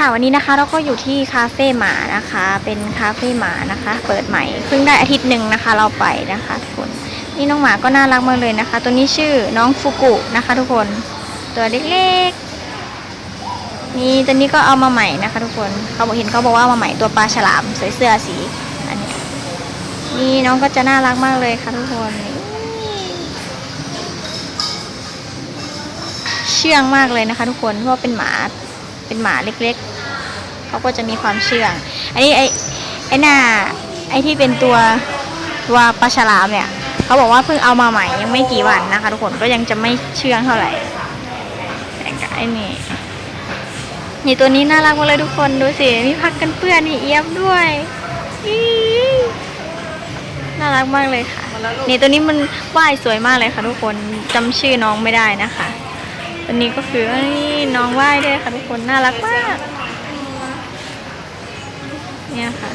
ค่ะวันนี้นะคะเราก็อยู่ที่คาเฟ่หมานะคะ เป็นคาเฟ่หมานะคะ เปิดใหม่เพิ่งได้อาทิตย์หนึ่งนะคะ เราไปนะคะทุกคนนี่น้องหมาก็น่ารักมากเลยนะคะ ตัวนี้ชื่อน้องฟุกุนะคะ ทุกคนตัวเล็กๆนี่ตัวนี้ก็เอามาใหม่นะคะ ทุกคนเขาบอกเห็นเขาบอกว่ามาใหม่ตัวปลาฉลามใส่เสื้อสีอันนี้นี่น้องก็จะน่ารักมากเลยค่ะทุกคนเชื่องมากเลยนะคะ ทุกคนเพราะเป็นหมา เป็นหมาเล็กๆเขาก็จะมีความเชื่อง อันนี้ไอ้ไอ้หน้าไอ้ที่เป็นตัวตัวปลาฉลามเนี่ยเขาบอกว่าเพิ่งเอามาใหม่ยังไม่กี่วันนะคะ ทุกคนก็ยังจะไม่เชื่องเท่าไหร่แต่ก็ไอ้นี่นี่ตัวนี้น่ารักมากเลยทุกคนดูสิมีพักกันเปื้อนนี่เอียบด้วยน่ารักมากเลยค่ะ นี่ตัวนี้มันว่ายสวยมากเลยค่ะทุกคนจำชื่อน้องไม่ได้นะคะ วนี้ก็คือเอ้ยน้องว่ายด้วยค่ะทุกคนน่ารักมากเนี่ยค่ะ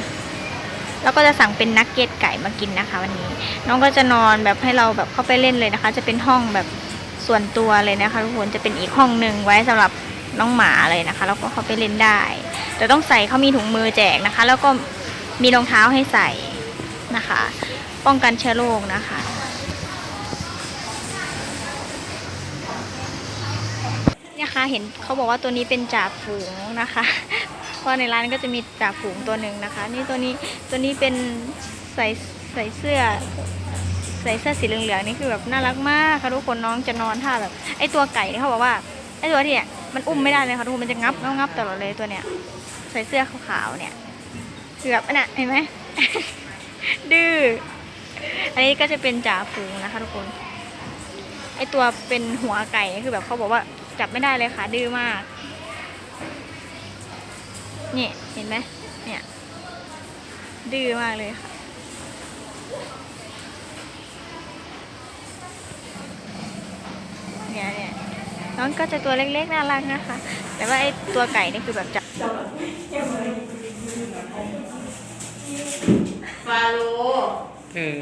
แล้วก็จะสั่งเป็นนักเก็ตไก่มากินนะคะ วันนี้ น้องก็จะนอนแบบให้เราแบบเข้าไปเล่นเลยนะคะ จะเป็นห้องแบบส่วนตัวเลยนะคะทุกคนจะเป็นอีกห้องหนึ่งไว้สำหรับน้องหมาเลยนะคะ แล้วก็เข้าไปเล่นได้แต่ต้องใส่เขามีถุงมือแจกนะคะ แล้วก็มีรองเท้าให้ใส่นะคะ ป้องกันเชื้อโรคนะคะ เนี่ยค่ะเห็นเขาบอกว่าตัวนี้เป็นจ่าฝูงนะคะเพราะในร้านก็จะมีจ่าฝูงตัวหนึ่งนะคะ นี่ตัวนี้ตัวนี้เป็นใส่ใส่เสื้อ ใส่เสื้อสีเหลืองๆนี่คือแบบน่ารักมากค่ะทุกคนน้องจะนอนท่าแบบไอตัวไก่เขาบอกว่าไอตัวที่เนี่ยมันอุ้มไม่ได้เลยค่ะทุกคนมันจะงับงับงับตลอดเลยตัวเนี้ยใส่เสื้อขาวๆเนี่ยคือบบน่ะเห็นไหมดื้ออันนี้ก็จะเป็นจ่าฝูงนะคะทุกคนไอตัวเป็นหัวไก่นี่คือแบบเขาบอกว่า จับไม่ได้เลยค่ะ ดื้อมาก นี่ เห็นไหมเนี่ย ดื้อมากเลยค่ะ เนี่ยเนี่ยน้องก็จะตัวเล็กๆน่ารักนะคะ แต่ว่าไอตัวไก่นี่คือแบบจับฟาโลเออ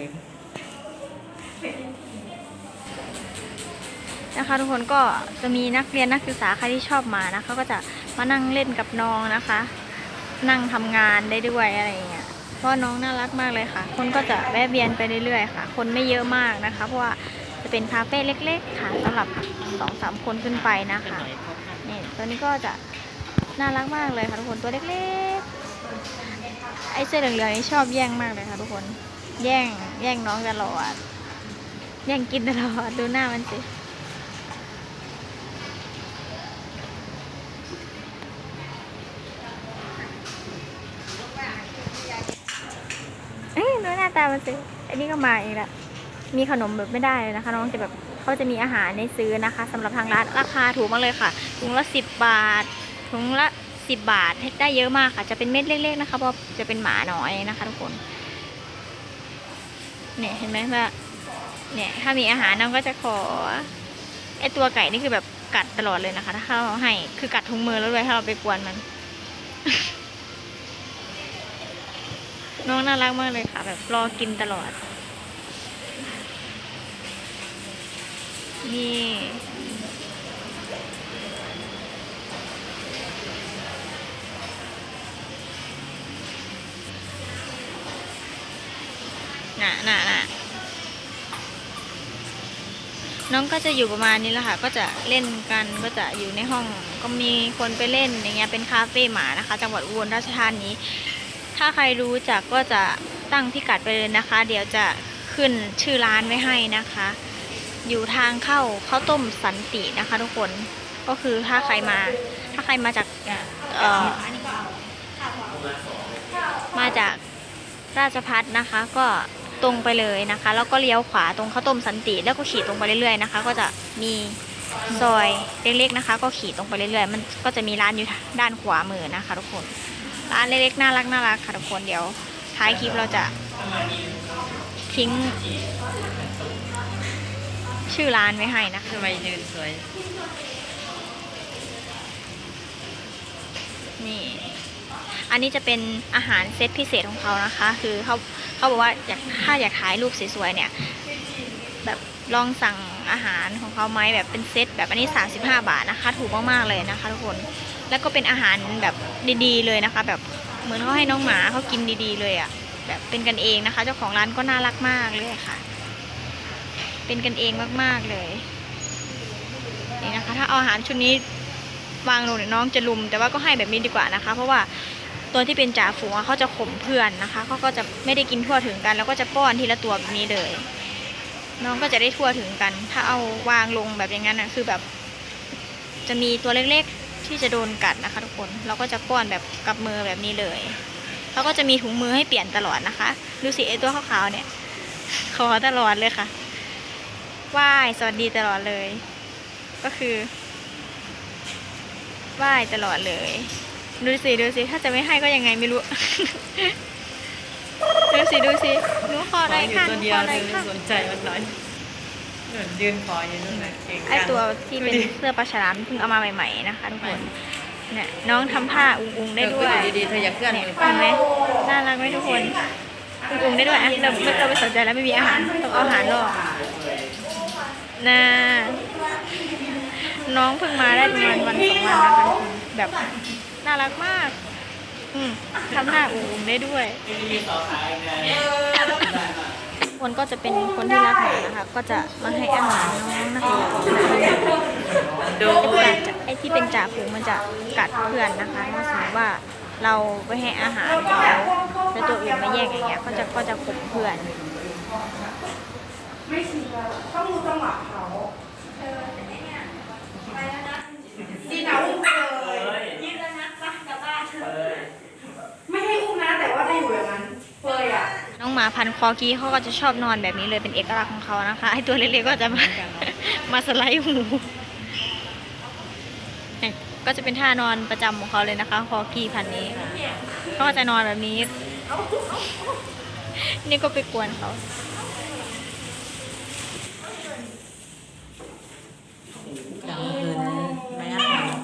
นะคะ ทุกคนก็จะมีนักเรียนนักศึกษาใครที่ชอบมานะเขาก็จะมานั่งเล่นกับน้องนะคะ นั่งทำงานได้ด้วยอะไรอย่างเงี้ยเพราะน้องน่ารักมากเลยค่ะ คนก็จะแวะเวียนไปเรื่อยๆค่ะ คนไม่เยอะมากนะคะ เพราะว่าจะเป็นคาเฟ่เล็ก ๆ ค่ะสำหรับสองสามคนขึ้นไปนะคะนี่ตัวนี้ก็จะน่ารักมากเลยค่ะทุกคนตัวเล็กๆไอ้เสื้อเหลืองๆนี่ชอบแย่งมากเลยค่ะทุกคน แย่งแย่งน้องตลอดแย่งกินตลอดดูหน้ามันสิ เอ้ยดูหน้าตามันสิอันนี้ก็มาอีกล้วมีขนมแบบไม่ได้เลยนะคะ น้องจะแบบเขาจะมีอาหารในซื้อนะคะสำหรับทางร้านราคาถูกมากเลยค่ะถุงละสิบบาทถุงละสิบบาทได้เยอะมากค่ะ จะเป็นเม็ดเล็กๆนะคะเพราะจะเป็นหมาน้อยนะคะ ทุกคนเนี่ยเห็นไหมว่าเนี่ยถ้ามีอาหารน้องก็จะขอไอตัวไก่นี่คือแบบกัดตลอดเลยนะคะ ถ้าเราให้คือกัดทุงมือแล้วด้วยถ้าเราไปกวนมัน น้องน่ารักมากเลยค่ะ แบบรอกินตลอด นี่ น่ะน่ะน่ะน้องก็จะอยู่ประมาณนี้แหละค่ะ ก็จะเล่นกัน ก็จะอยู่ในห้อง ก็มีคนไปเล่นอย่างเงี้ย เป็นคาเฟ่หมานะคะ จังหวัดอุบลราชธานี ถ้าใครรู้จักก็จะตั้งพิกัดไปเลยนะคะ เดี๋ยวจะขึ้นชื่อร้านไว้ให้นะคะ อยู่ทางเข้าข้าวต้มสันตินะคะ ทุกคนก็คือถ้าใครมา ถ้าใครมาจากเอ่อมาจากราชพัฒนะคะก็ตรงไปเลยนะคะ แล้วก็เลี้ยวขวาตรงข้าวต้มสันติ แล้วก็ขี่ตรงไปเรื่อยๆนะคะ ก็จะมีซอยเล็กๆนะคะ ก็ขี่ตรงไปเรื่อยๆ มันก็จะมีร้านอยู่ด้านขวามือนะคะ ทุกคน ร้านเล็กๆน่ารักน่ารักค่ะทุกคนเดี๋ยวท้ายคลิปเราจะทิ้ง ชื่อร้านไว้ให้นะคะทำไมเดินสวย นี่ อันนี้จะเป็นอาหารเซตพิเศษของเขานะคะ คือเขาเขาบอกว่าอยากถ้าอยากถ่ายรูปสวยๆเนี่ย แบบลองสั่งอาหารของเขาไหมแบบเป็นเซตแบบอันนี้ 35 บาทนะคะ ถูกมากๆเลยนะคะทุกคน แล้วก็เป็นอาหารแบบดีๆ เลยนะคะ แบบเหมือนเขาให้น้องหมาเขากินดีๆ เลยอะ่ะแบบเป็นกันเองนะคะ เจ้าของร้านก็น่ารักมากเลยค่ะ เป็นกันเองมากๆเลยนี่นะคะ ถ้าเอาอาหารชุดนี้วางลงเนี่ยน้องจะลุม แต่ว่าก็ให้แบบนี้ดีกว่านะคะ เพราะว่าตัวที่เป็นจ่าฝูงเขาจะข่มเพื่อนนะคะเขาก็จะไม่ได้กินทั่วถึงกัน แล้วก็จะป้อนทีละตัวแบบนี้เลย น้องก็จะได้ทั่วถึงกัน ถ้าเอาวางลงแบบอย่างนั้นนะคือแบบ จะมีตัวเล็ก ที่จะโดนกัดนะคะทุกคน เราก็จะป้อนแบบกับมือแบบนี้เลยเขาก็จะมีถุงมือให้เปลี่ยนตลอดนะคะ ดูสิไอตัวขาวๆเนี่ย ขอตลอดเลยค่ะไหว้สวัสดีตลอดเลย ก็คือไหว้ตลอดเลย ดูสิดูสิถ้าจะไม่ให้ก็ยังไงไม่รู้ ดูสิดูสิหนูขอขอได้อยู่ค่ะหตันูขวอเลได้ยค่ะสนใจมันหน่อย หมือนยืนขออยู่นั่นแหละเก่งไอจังตัวที่เป็นดูดิเสื้อปลาฉลามเพิ่งเอามาใหม่ ๆ นะคะทุกคนเนี่ยน้องทำท่าอุ้งๆได้ด้วยเออดีๆเธออย่าเคลื่อนเนี่ยมือเห็นไหมน่ารักไหมทุกคนอุ้งๆได้ด้วยอะเราไม่เราไม่สนใจแล้วไม่มีอาหารต้องเอาอาหารล่อน่าน้องเพิ่งมาได้ประมาณวันสองวันนะคะทุกคนแบบน่ารักมาก อืมทำหน้าอุ้งๆได้ด้วย คนก็จะเป็นคนที่รักหมานะคะ ก็จะมาให้อาหารน้องนะคะโดไอ้ยจ่าไอ้ที่เป็นจ่าฝูงมันจะกัดเพื่อนนะคะถ้าสมมติว่าเราไปให้อาหารเขาแล้วตัวอื่นมาแย่งอย่างเงี้ยก็จะก็จะข่มเพื่อนดีนะอุ้มไปเลยไม่ให้อุ้มนะ แต่ว่าจะอยู่อย่างนั้นเฟย องหมาพันคอกี้เขาก็จะชอบนอนแบบนี้เลยเป็นเอกลักษณ์ของเขานะคะไอ้ตัวเล็กๆก็จะมามาสไลด์หูก็จะเป็นท่านอนประจำของเขาเลยนะคะ คอกี้พันนี้เขาก็จะนอนแบบนี้ นี่ก็ไปกวนเขา กลางคืนแมสหนึ่ง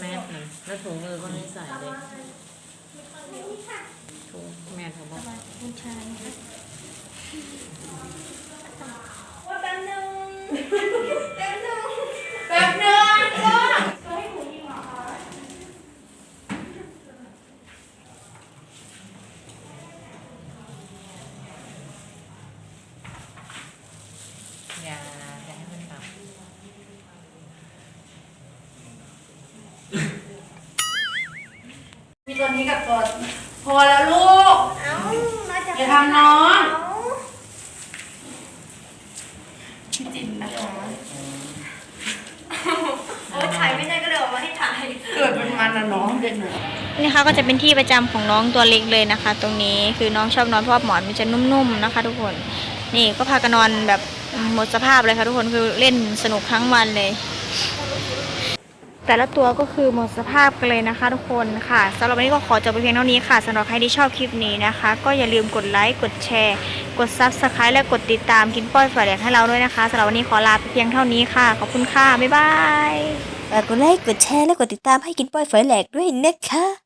แมสหนึ่งแล้วถุงมือก็ไม่ใส่เลยถุงแมสเขาบอก แป๊บนึง อย่าอย่าให้มันตับ มีตัวนี้กับตัวพอแล้วลูกอย่าทำน้อง พี่จินนะคะโอ้ถ่ายไม่ได้ก็เลยออกมาให้ถ่าย เกิดเป็นมันนะน้องเด็กหนูนี่ค่ะก็จะเป็นที่ประจำของน้องตัวเล็กเลยนะคะ ตรงนี้คือน้องชอบนอนเพราะว่าหมอนมันจะนุ่มๆนะคะ ทุกคนนี่ก็พากันนอนแบบหมดสภาพเลยค่ะทุกคนคือเล่นสนุกทั้งวันเลย แต่ละตัวก็คือหมดสภาพกันเลยนะคะทุกคนค่ะสำหรับวันนี้ก็ขอจบไปเพียงเท่านี้ค่ะสำหรับใครที่ชอบคลิปนี้นะคะ ก็อย่าลืมกดไลค์กดแชร์ กดซับสไครต์และกดติดตามกินป้อยฝายแดกให้เราด้วยนะคะสำหรับวันนี้ขอลาไปเพียงเท่านี้ค่ะ ขอบคุณค่ะบ๊ายบายฝากกดไลค์กดแชร์และกดติดตามให้กินป้อยฝอยแหลกด้วยนะคะ